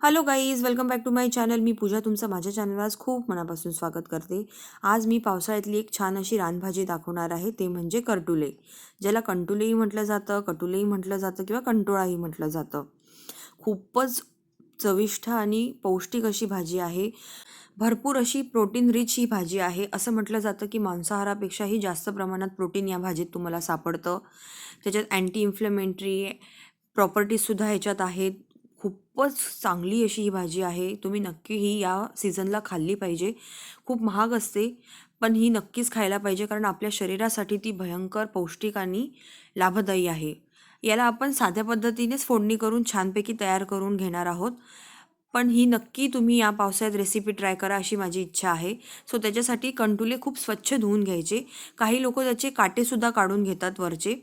Hello guys welcome back to my channel मी पूजा तुमचं माझ्या चॅनलवर आज खूप मनापासून स्वागत करते. आज मी पावसाळ्यातली एक छान अशी रानभाजी दाखवणार आहे. ते म्हणजे करटुले ज्याला कंटुलेही म्हटलं जातं कटुलेही म्हटलं जातं किंवा कंटोळाही म्हटलं जातं. खूपच चविष्ट आणि पौष्टिक अशी भाजी आहे. भरपूर अशी प्रोटीन रिच ही भाजी आहे. असं म्हटलं जातं की मांसाहारापेक्षाही जास्त प्रमाणात प्रोटीन या भाजीत तुम्हाला सापडतं. त्याच्यात अँटी इन्फ्लेमेंटरी प्रॉपर्टीजसुद्धा ह्याच्यात आहेत. खूपच चांगली अशी ही भाजी आहे. तुम्ही नक्की ही या सीझनला खाल्ली पाहिजे. खूप महाग असते पण ही नक्कीच खायला पाहिजे कारण आपल्या शरीरासाठी ती भयंकर पौष्टिक आणि लाभदायी आहे. याला आपण साध्या पद्धतीनेच फोडणी करून छानपैकी तयार करून घेणार आहोत. पण ही नक्की तुम्ही या पावसाळ्यात रेसिपी ट्राय करा अशी माझी इच्छा आहे. सो त्याच्यासाठी कंटुले खूप स्वच्छ धुवून घ्यायचे. काही लोक त्याचे काटेसुद्धा काढून घेतात वरचे.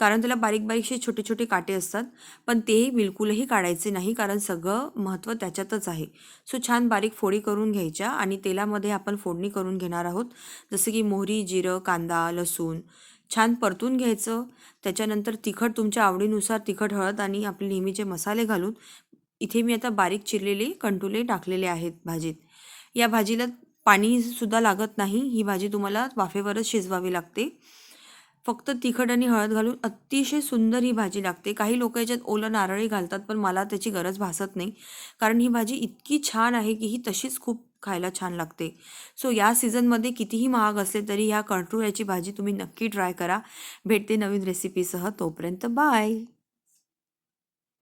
कारण त्याला बारीक बारीकसे छोटे छोटे काटे असतात पण तेही बिलकुलही काढायचे नाही कारण सगळं महत्त्व त्याच्यातच आहे. सो छान बारीक फोडी करून घ्यायच्या आणि तेलामध्ये आपण फोडणी करून घेणार आहोत. जसं की मोहरी जिरं कांदा लसूण छान परतून घ्यायचं. त्याच्यानंतर तिखट तुमच्या आवडीनुसार तिखट हळद आणि आपले नेहमीचे मसाले घालून इथे मी आता बारीक चिरलेले कंटुले टाकलेले आहेत भाजीत. या भाजीला पाणीसुद्धा लागत नाही. ही भाजी तुम्हाला वाफेवरच शिजवावी लागते. फक्त तिखट आणि हळद घालून अतिशय सुंदर ही भाजी लागते. काही लोक याच्यात ओलं नारळी घालतात पण मला त्याची गरज भासत नाही. कारण ही भाजी इतकी छान आहे की ही तशीच खूप खायला छान लागते. सो या सीझनमध्ये कितीही महाग असले तरी ह्या याची भाजी तुम्ही नक्की ट्राय करा. भेटते नवीन रेसिपीसह तोपर्यंत बाय